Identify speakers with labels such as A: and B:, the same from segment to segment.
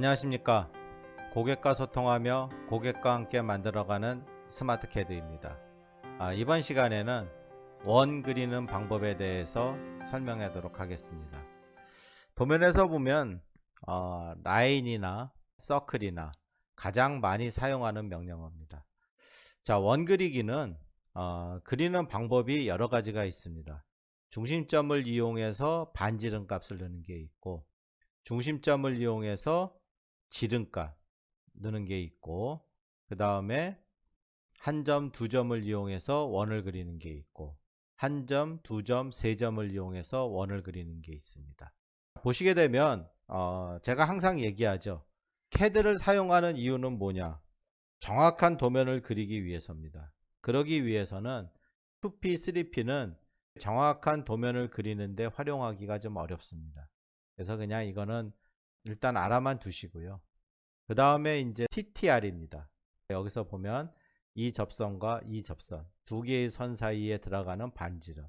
A: 안녕하십니까. 고객과 소통하며 고객과 함께 만들어가는 스마트 캐드입니다. 아, 이번 시간에는 원 그리는 방법에 대해서 설명하도록 하겠습니다. 도면에서 보면 어, 라인이나 서클이나 가장 많이 사용하는 명령어입니다. 자, 원 그리기는 어, 그리는 방법이 여러 가지가 있습니다. 중심점을 이용해서 반지름 값을 넣는 게 있고 중심점을 이용해서 지름값 넣는 게 있고 그 다음에 한 점, 두 점을 이용해서 원을 그리는 게 있고 한 점, 두 점, 세 점을 이용해서 원을 그리는 게 있습니다. 보시게 되면 어, 제가 항상 얘기하죠. 캐드를 사용하는 이유는 뭐냐? 정확한 도면을 그리기 위해서입니다. 그러기 위해서는 2P, 3P는 정확한 도면을 그리는데 활용하기가 좀 어렵습니다. 그래서 그냥 이거는 일단 알아만 두시고요. 그 다음에 이제 TTR입니다. 여기서 보면 이 접선과 이 접선 두 개의 선 사이에 들어가는 반지름.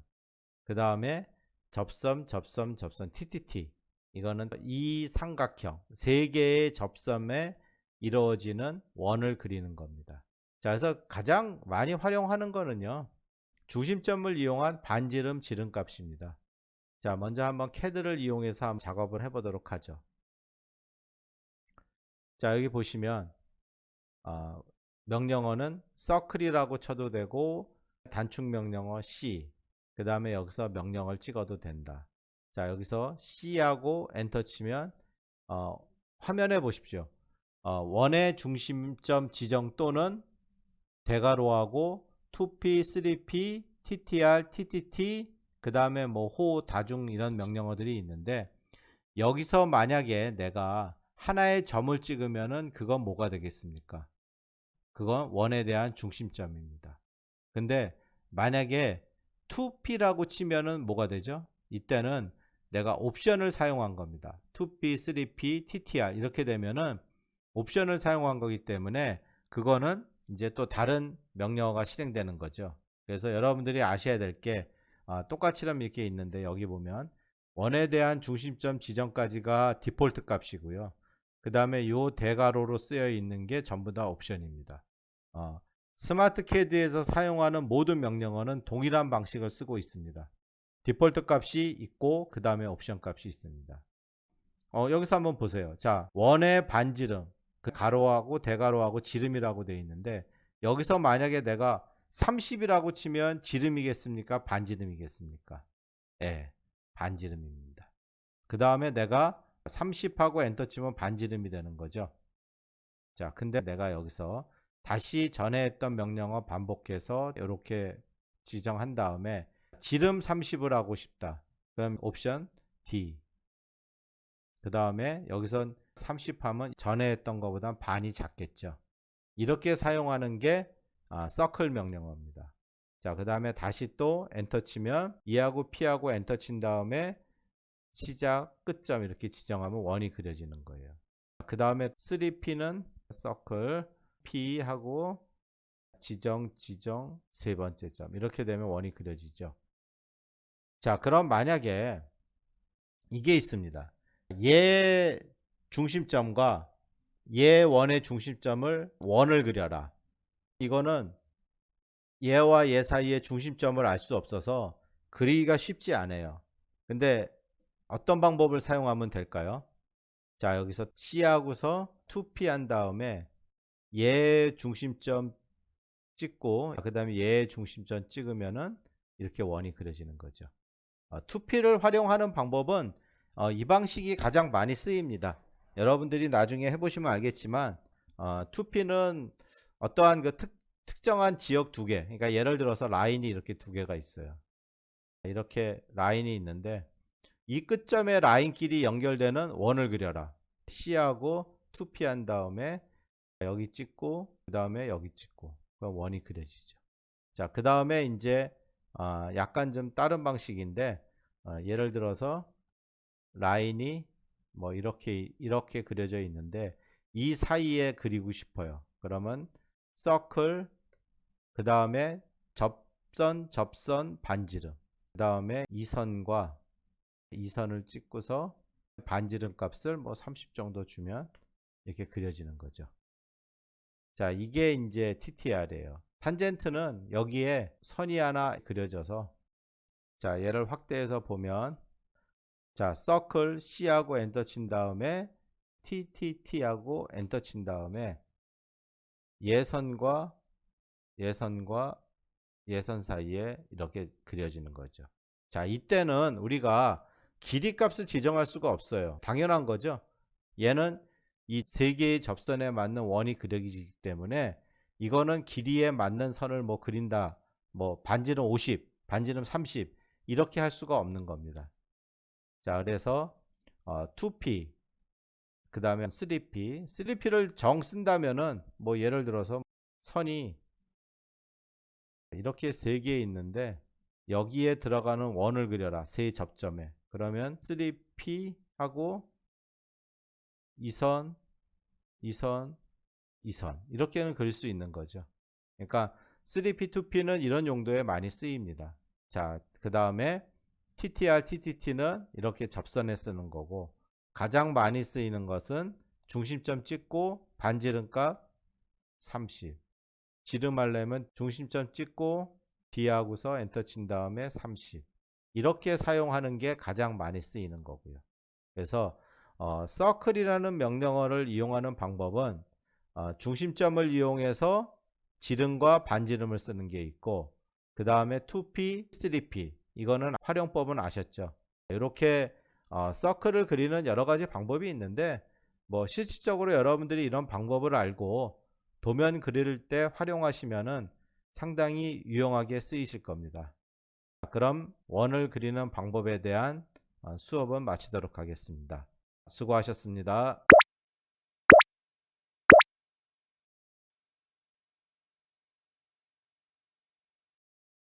A: 그 다음에 접선, 접선, 접선 TTT. 이거는 이 삼각형 세 개의 접선에 이루어지는 원을 그리는 겁니다. 자, 그래서 가장 많이 활용하는 거는요. 중심점을 이용한 반지름 지름값입니다. 자, 먼저 한번 캐드를 이용해서 한번 작업을 해보도록 하죠. 자, 여기 보시면 어, 명령어는 circle이라고 쳐도 되고 단축 명령어 C 그 다음에 여기서 명령어를 찍어도 된다. 자, 여기서 C하고 엔터 치면 어, 화면에 보십시오. 어, 원의 중심점 지정 또는 대괄호하고 2P, 3P, TTR, TTT, 그 다음에 뭐 호, 다중 이런 명령어들이 있는데 여기서 만약에 내가 하나의 점을 찍으면은 그건 뭐가 되겠습니까? 그건 원에 대한 중심점입니다. 근데 만약에 2P라고 치면은 뭐가 되죠? 이때는 내가 옵션을 사용한 겁니다. 2P, 3P, TTR 이렇게 되면은 옵션을 사용한 거기 때문에 그거는 이제 또 다른 명령어가 실행되는 거죠. 그래서 여러분들이 아셔야 될게 아, 똑같이럼 이렇게 있는데 여기 보면 원에 대한 중심점 지정까지가 디폴트 값이고요. 그 다음에 요 대괄호로 쓰여 있는 게 전부 다 옵션입니다. 어, 스마트 캐드에서 사용하는 모든 명령어는 동일한 방식을 쓰고 있습니다. 디폴트 값이 있고 그 다음에 옵션 값이 있습니다. 어, 여기서 한번 보세요. 자, 원의 반지름, 그 가로하고 대가로하고 지름이라고 되어 있는데 여기서 만약에 내가 30이라고 치면 지름이겠습니까? 반지름이겠습니까? 예, 반지름입니다. 그 다음에 내가 30하고 엔터 치면 반지름이 되는 거죠. 자, 근데 내가 여기서 다시 전에 했던 명령어 반복해서 이렇게 지정한 다음에 지름 30을 하고 싶다. 그럼 옵션 D. 그 다음에 여기선 30 하면 전에 했던 것보다 반이 작겠죠. 이렇게 사용하는 게 아, 서클 명령어입니다. 자, 그 다음에 다시 또 엔터 치면 E하고 P하고 엔터 친 다음에 시작, 끝점 이렇게 지정하면 원이 그려지는 거예요. 그 다음에 3P는 서클, P하고 지정, 지정, 세 번째 점. 이렇게 되면 원이 그려지죠. 자, 그럼 만약에 이게 있습니다. 얘 중심점과 얘 원의 중심점을 원을 그려라. 이거는 얘와 얘 사이의 중심점을 알 수 없어서 그리기가 쉽지 않아요. 근데 어떤 방법을 사용하면 될까요? 자, 여기서 C하고서 2P 한 다음에 얘 중심점 찍고 그 다음에 얘 중심점 찍으면은 이렇게 원이 그려지는 거죠. 어, 2P를 활용하는 방법은 어, 이 방식이 가장 많이 쓰입니다. 여러분들이 나중에 해보시면 알겠지만 어, 2P는 어떠한 그 특, 특정한 지역 두 개, 그러니까 예를 들어서 라인이 이렇게 두 개가 있어요. 이렇게 라인이 있는데 이 끝점의 라인끼리 연결되는 원을 그려라. C하고 2P 한 다음에 여기 찍고 그 다음에 여기 찍고 그럼 원이 그려지죠. 자, 그 다음에 이제 어, 약간 좀 다른 방식인데 어, 예를 들어서 라인이 뭐 이렇게 이렇게 그려져 있는데 이 사이에 그리고 싶어요. 그러면 서클 그 다음에 접선 접선 반지름 그 다음에 이 선과 이 선을 찍고서 반지름 값을 뭐 30 정도 주면 이렇게 그려지는 거죠. 자, 이게 이제 TTR이에요. 탄젠트는 여기에 선이 하나 그려져서 자, 얘를 확대해서 보면 자, 서클 C하고 엔터 친 다음에 TTT하고 엔터 친 다음에 예선과 예선과 예선 사이에 이렇게 그려지는 거죠. 자, 이때는 우리가 길이 값을 지정할 수가 없어요. 당연한 거죠. 얘는 이 세 개의 접선에 맞는 원이 그려지기 때문에 이거는 길이에 맞는 선을 뭐 그린다. 뭐 반지름 50, 반지름 30 이렇게 할 수가 없는 겁니다. 자, 그래서 어, 2P 그 다음에 3P 3P를 정 쓴다면은 뭐 예를 들어서 선이 이렇게 세 개 있는데 여기에 들어가는 원을 그려라 세 접점에 그러면 3P 하고 2선 2선 2선. 이렇게는 그릴 수 있는 거죠. 그러니까 3P 2P는 이런 용도에 많이 쓰입니다. 자 그 다음에 TTR TTT는 이렇게 접선에 쓰는 거고 가장 많이 쓰이는 것은 중심점 찍고 반지름값 30 지름하려면 중심점 찍고 D하고서 엔터 친 다음에 30 이렇게 사용하는 게 가장 많이 쓰이는 거고요. 그래서 어, circle이라는 명령어를 이용하는 방법은 어, 중심점을 이용해서 지름과 반지름을 쓰는 게 있고 그 다음에 2P, 3P 이거는 활용법은 아셨죠? 이렇게 어, 서클을 그리는 여러 가지 방법이 있는데 뭐 실질적으로 여러분들이 이런 방법을 알고 도면 그릴 때 활용하시면은 상당히 유용하게 쓰이실 겁니다. 그럼 원을 그리는 방법에 대한 어, 수업은 마치도록 하겠습니다. 수고하셨습니다.